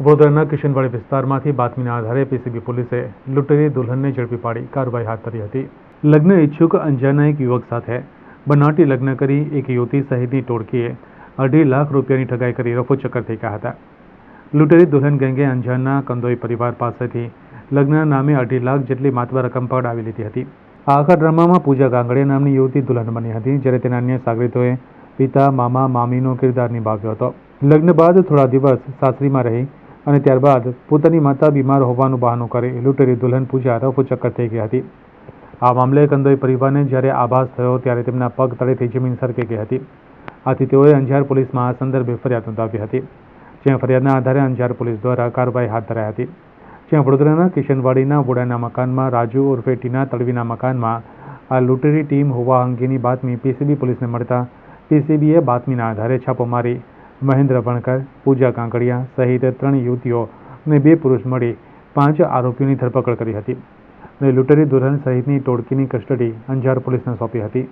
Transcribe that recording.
વડોદરાના કિશનવાડી વિસ્તારમાંથી બાતમીના આધારે પીસીબી પોલીસે લૂંટેરી દુલ્હનને ઝડપી પાડી કાર્યવાહી હાથ ધરી હતી. લગ્ન ઈચ્છુક અંજારના એક યુવક સાથે બનાવટી લગ્ન કરી એક યુવતી સહિતની ટોળકીએ અઢી લાખ રૂપિયાની ઠગાઈ કરી રફુચક્કર થઈ ગયા હતા. લૂંટેરી દુલ્હન ગેંગે અંજારના કંદોઈ પરિવાર પાસેથી લગ્નના નામે અઢી લાખ જેટલી માતવા રકમ પડાવી લીધી હતી. આ આખા ડ્રામામાં પૂજા ગાંગડે નામની યુવતી દુલ્હન બની હતી, જ્યારે તેના અન્ય સાગરીતોએ પિતા, મામા, મામીનો કિરદાર નિભાવ્યો હતો. લગ્ન બાદ થોડા દિવસ સાસરીમાં રહી અને ત્યારબાદ પોતાની માતા બીમાર હોવાનું બહાનું કરી લૂંટેરી દુલ્હન પૂજા રફુચક્કર થઈ ગઈ હતી. આ મામલે કંદોઈ પરિવારને જ્યારે આભાસ થયો ત્યારે તેમના પગ તળેથી જમીન સરકી ગઈ હતી. આથી તેઓએ અંજાર પોલીસમાં આ સંદર્ભે ફરિયાદ નોંધાવી હતી. જ્યાં ફરિયાદના આધારે અંજાર પોલીસ દ્વારા કાર્યવાહી હાથ ધરાઈ હતી. જ્યાં વડોદરાના કિશનવાડીના વોડાના મકાનમાં રાજુ ઉર્ફે ટીના તળવીના મકાનમાં આ લૂંટેરી ટીમ હોવા અંગેની બાતમી પીસીબી પોલીસને મળતા પીસીબીએ બાતમીના આધારે છાપો મારી મહેન્દ્ર ભણકર પૂજા કાંકડિયા સહિત ત્રણ યુવતીઓ અને બે પુરુષ મળી પાંચ આરોપીઓની ધરપકડ કરી હતી અને લૂંટરી દુલ્હન સહિતની ટોળકીની કસ્ટડી અંજાર પોલીસને સોંપી હતી.